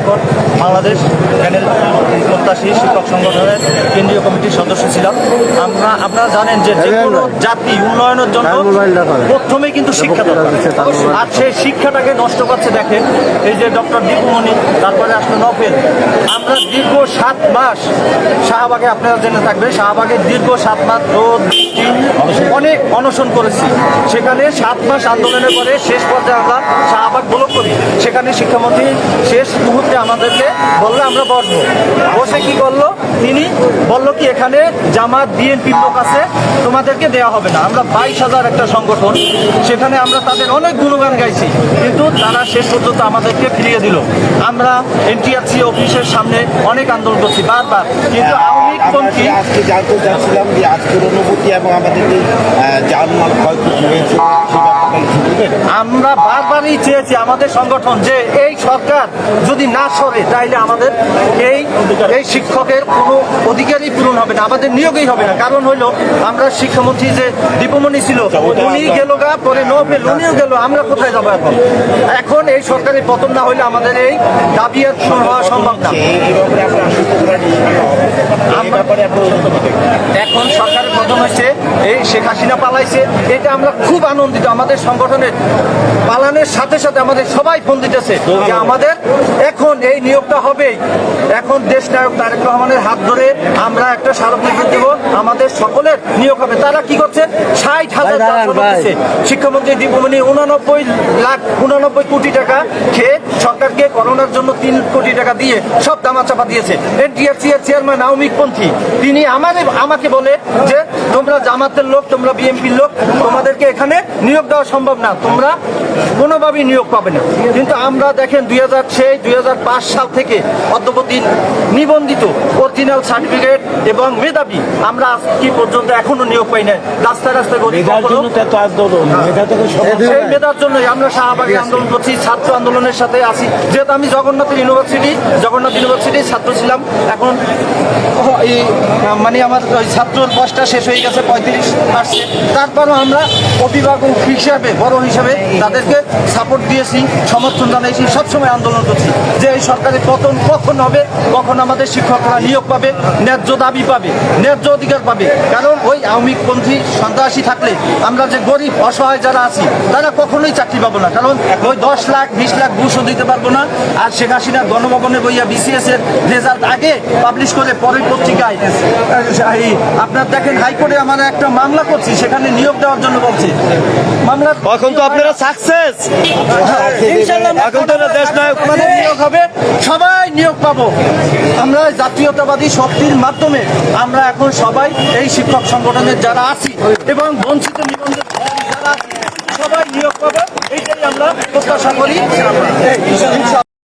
এখন বাংলাদেশ প্যানেল প্রত্যাশী শিক্ষক সংগঠনের কেন্দ্রীয় কমিটির সদস্য ছিলাম। আমরা আপনারা জানেন যে যে কোনো জাতি উন্নয়নের জন্য প্রথমেই কিন্তু শিক্ষা দরকার। আর সেই শিক্ষাটাকে নষ্ট করছে দেখেন এই যে ডক্টর দীপুমণি তারপরে আসলো নফেল। আমরা দীর্ঘ সাত মাস শাহবাগে আপনারা জেনে থাকবেন শাহবাগে দীর্ঘ সাত মাস রোদ অনেক অনশন করেছি। সেখানে সাত মাস আন্দোলনের পরে শেষ পর্যায়ে আমরা শাহবাগ ব্লক করি। সেখানে শিক্ষামন্ত্রী শেষ মুহূর্তে আমাদেরকে বলল আমরা বসবো। বসে কি করল? তিনি বলল কি এখানে জামাত বিএনপির লোক আছে তোমাদেরকে দেওয়া হবে না। আমরা বাইশ হাজার একটা সংগঠন সেখানে আমরা তাদের অনেক গুণগান গাইছি কিন্তু তারা শেষ পর্যন্ত আমাদেরকে ফিরিয়ে দিল। আমরা এনটিআরসি অফিসের সামনে অনেক আন্দোলন করছি বারবার। কিন্তু আওয়ামী পন্থী আজকে জানতে চাচ্ছিলাম যে আজকের অনুভূতি এবং আমাদের যে যানমাল ক্ষয়ক্ষতি হয়েছে সেই ব্যাপারটা একটু বলবেন? আমরা বারবারই চেয়েছি আমাদের সংগঠন যে এই সরকার যদি না সরে, তাইলে আমাদের এই এই শিক্ষকের কোনো অধিকারই পূরণ হবে না, আমাদের নিয়োগই হবে না। কারণ হইল, আমরা শিক্ষামন্ত্রী যে দীপমণি ছিল, উনি গেল গা, পরে নফেল উনিও গেল, আমরা কোথায় যাব এখন? এখন এই সরকারের পতন না হইলে আমাদের এই দাবি আর হওয়া সম্ভব না এই এই ব্যাপারে আপনার আশ্বস্ত করেন এই ব্যাপারে আপনার অনুভূতি কি? এখন সরকারের প্রথম হয়েছে এই শেখ হাসিনা পালাইছে এটা আমরা খুব আনন্দিত। আমাদের সংগঠনের পালানের সাথে সাথে আমাদের সবাই ফোন দিতেছে যে আমাদের এখন এই নিয়োগটা হবে এখন দেশ নায়ক তারেক রহমানের হাত ধরে আমরা একটা স্মারকলিপি দেব আমাদের সকলের নিয়োগ হবে। তারা কি করছে? ষাট হাজার শিক্ষামন্ত্রী দীপমণি উনানব্বই লাখ উনানব্বই কোটি টাকা খেয়ে সরকারকে করোনার জন্য তিন কোটি টাকা দিয়ে সব দামাচাপা দিয়েছে। এনটিআরসি এর চেয়ারম্যান আওয়ামী পন্থী তিনি আমাদের আমাকে বলে যে তোমরা জামাতের লোক তোমরা বিএনপির লোক তোমাদেরকে এখানে নিয়োগ দেওয়া সম্ভব না। তোমরা কোনোভাবেই নিয়োগ পাবে না। কিন্তু আমরা দেখেন দুই হাজার সেই দুই সাল থেকে অদ্যবধি নিবন্ধিত অরিজিনাল সার্টিফিকেট এবং মেধাবী আমরা আজ কি পর্যন্ত এখনও নিয়োগ পাই না রাস্তায় রাস্তায় মেধার জন্যই আমরা শাহবাগে আন্দোলন করছি ছাত্র আন্দোলনের সাথে আছি। যেহেতু আমি জগন্নাথ ইউনিভার্সিটি, জগন্নাথ ইউনিভার্সিটির ছাত্র ছিলাম। এখন এই মানে আমার ওই ছাত্রর বয়সটা শেষ হয়ে গেছে, পঁয়ত্রিশ আসছে। তারপরও আমরা অভিভাবক হিসাবে বড় হিসাবে তাদেরকে সাপোর্ট দিয়েছি, সমর্থন জানিয়েছি সবসময় আন্দোলন করছি। যে এই সরকারের পতন কখন হবে, কখন আমাদের শিক্ষকরা নিয়োগ পাবে, ন্যায্য দাবি পাবে, ন্যায্য অধিকার পাবে। কারণ ওই আওয়ামীপন্থী সন্ত্রাসী থাকলে আমরা যে গরিব, অসহায় যারা আছি, তারা কখনোই চাকরি পাবো না। কারণ ওই দশ লাখ, বিশ লাখ ঘুষও দিতে পারব না, আর শেখ হাসিনা গণভবনে বইয়া বিসিএস এর রেজাল্ট আগে পাবলিশ করে পরের পত্রিকায় আপনার দেখেন হাইকোর্টে আমরা একটা মামলা করছি সেখানে নিয়োগ দেওয়ার জন্য বলছে। মামলা এখন তো আপনারা সাকসেস এখন তো দেশ নায়ক। আমাদের নিয়োগ হবে। সবাই নিয়োগ পাবো। আমরা জাতীয়তাবাদী শক্তির মাধ্যমে আমরা এখন সবাই এই শিক্ষক সংগঠনের যারা আছি এবং বঞ্চিত যারা আছি সবাই নিয়োগ পাবো। এইটাই আমরা প্রত্যাশা করি।